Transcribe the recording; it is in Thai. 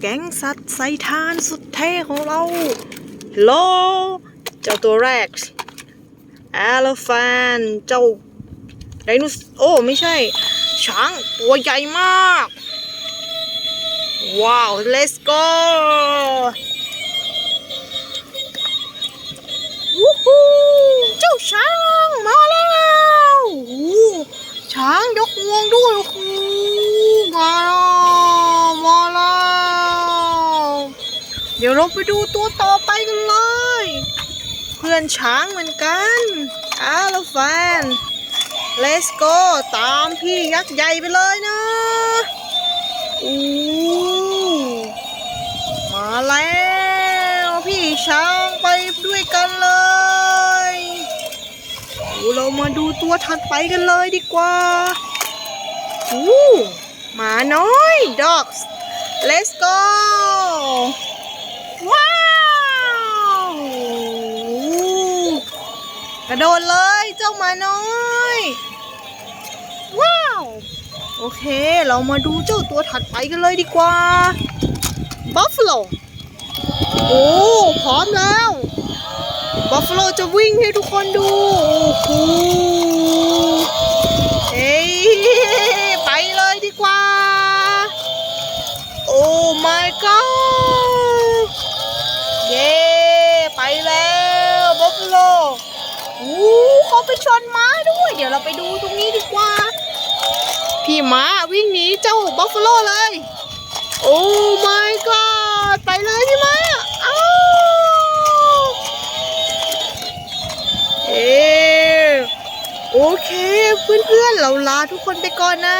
แก๊งสัตว์ไซทานสุดเท่ของเราโลเจ้าตัวแรก elephant เจ้าไดโนสโอ้ไม่ใช่ ช้างตัวใหญ่มาก ว้าว let's go วู้ฮู้เจ้าช้างมาแล้วช้างยกงวงด้วยโอ้โหมาแล้วมาแล้วเดี๋ยวเราไปดูตัวต่อไปกันเลย เพื่อนช้างเหมือนกันอาลฟาน let's go ตามพี่ยักษ์ใหญ่ไปเลยนะอู้มาแล้วพี่ช้างไปด้วยกันเลยอูเรามาดูตัวถัดไปกันเลยดีกว่าอู้หมาน้อย dogs let's go ว้าว กระโดดเลยเจ้าหมาน้อย ว้าว โอเค เรามาดูเจ้าตัวถัดไปกันเลยดีกว่า Buffalo โอ้พร้อมแล้ว Buffalo จะวิ่งให้ทุกคนดู โอ้โหเฮ้ยไปเลยดีกว่า โอ้ my god เย้ ไปแล้วบัฟฟาโลอู้ เขาไปชนม้าด้วย เดี๋ยวเราไปดูตรงนี้ดีกว่า พี่ม้าวิ่งหนีเจ้าบัฟฟาโลเลย โอ้ my god ไปเลยพี่ม้าอ้าวเออโอเค เพื่อนๆ เราลาทุกคนไปก่อนนะ